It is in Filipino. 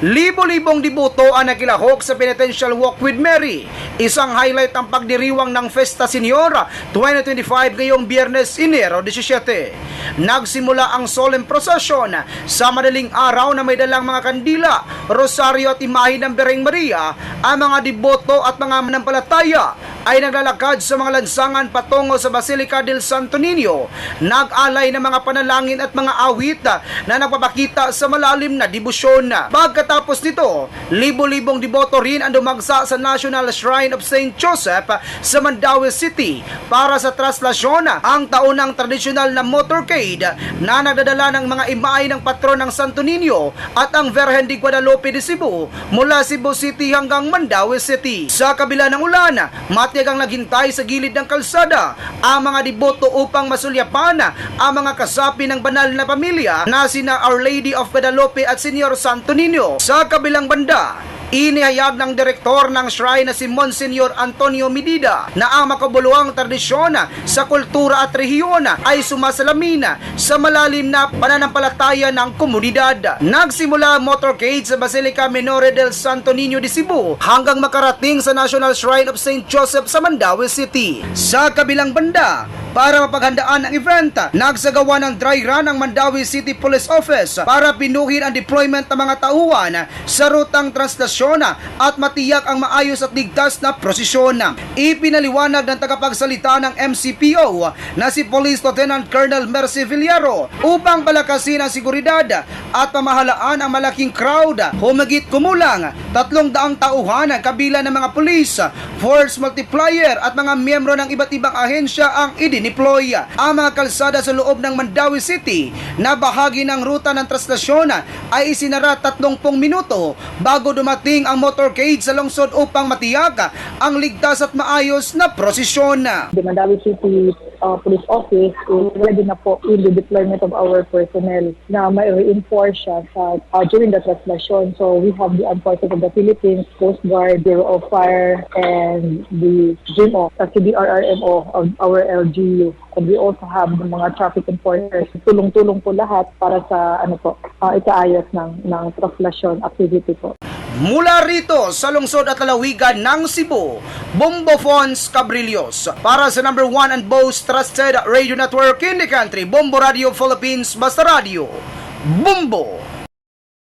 Libo-libong diboto ang nakilahok sa Penitential Walk with Mary. Isang highlight ang pagdiriwang ng Festa Senior 2025 ngayong Biyernes, Enero 17. Nagsimula ang solemn procession sa madaling araw na may dalang mga kandila, rosaryo at imahe ng Bereng Maria. Ang mga diboto at mga manampalataya ay naglalakad sa mga lansangan patungo sa Basilica del Santo Niño. Nag-alay ng mga panalangin at mga awit na nagpapakita sa malalim na debosyon. Pagkatapos nito, libo-libong deboto rin ang dumagsa sa National Shrine of St. Joseph sa Mandaue City para sa traslasyon ang taunang tradisyonal na motorcade na nagdadala ng mga imahe ng patron ng Santo Niño at ang Virgen de Guadalupe de Cebu mula Cebu City hanggang Mandaue City. Sa kabila ng ulan, matyagang naghintay sa gilid ng kalsada ang mga deboto upang masulyapan ang mga kasapi ng banal na pamilya na sina Our Lady of Guadalupe at Senyor Santo Niño. Sa kabilang banda, Inihayag ng direktor ng shrine na si Monsignor Antonio Medida na ang makabuluhang tradisyon sa kultura at rehiyon ay sumasalamin sa malalim na pananampalataya ng komunidad. Nagsimula motorcade sa Basilica Minore del Santo Niño de Cebu hanggang makarating sa National Shrine of St. Joseph sa Mandaue City. Sa kabilang banda, para mapaghandaan ang event, nagsagawa ng dry run ang Mandawi City Police Office para pinuhin ang deployment ng mga tauhan sa rutang translasyon at matiyak ang maayos at ligtas na prosesyon. Ipinaliwanag ng tagapagsalita ng MCPO na si Police Lieutenant Colonel Mercy Villaro upang palakasin ang seguridad at pamahalaan ang malaking crowd. Humigit kumulang tatlong daang tauhan kabila ng mga pulis, force multiplier at mga miyembro ng iba't ibang ahensya ang idineploy. Ang mga kalsada sa loob ng Mandawi City na bahagi ng ruta ng traslasyon ay isinara 30 minuto bago dumating ang motorcade sa lungsod upang matiyak ang ligtas at maayos na prosesyon. the Mandawi City uh, Police Office is ready na po in the deployment of our personnel na may reinforce siya sa, uh, during the translasyon. So we have the Armed Forces of the Philippines, Coast Guard, Bureau of Fire, and the GMO, uh, CBRRMO of our LGU. And we also have the mga traffic enforcers. Tulong-tulong po lahat para sa ano po, uh, ikaayos ng, ng translasyon activity po. Mula rito sa lungsod at lalawigan ng Cebu, Bombo Fons Cabrillos. Para sa number one and most trusted radio network in the country, Bombo Radio Philippines, Basta Radio. Bombo!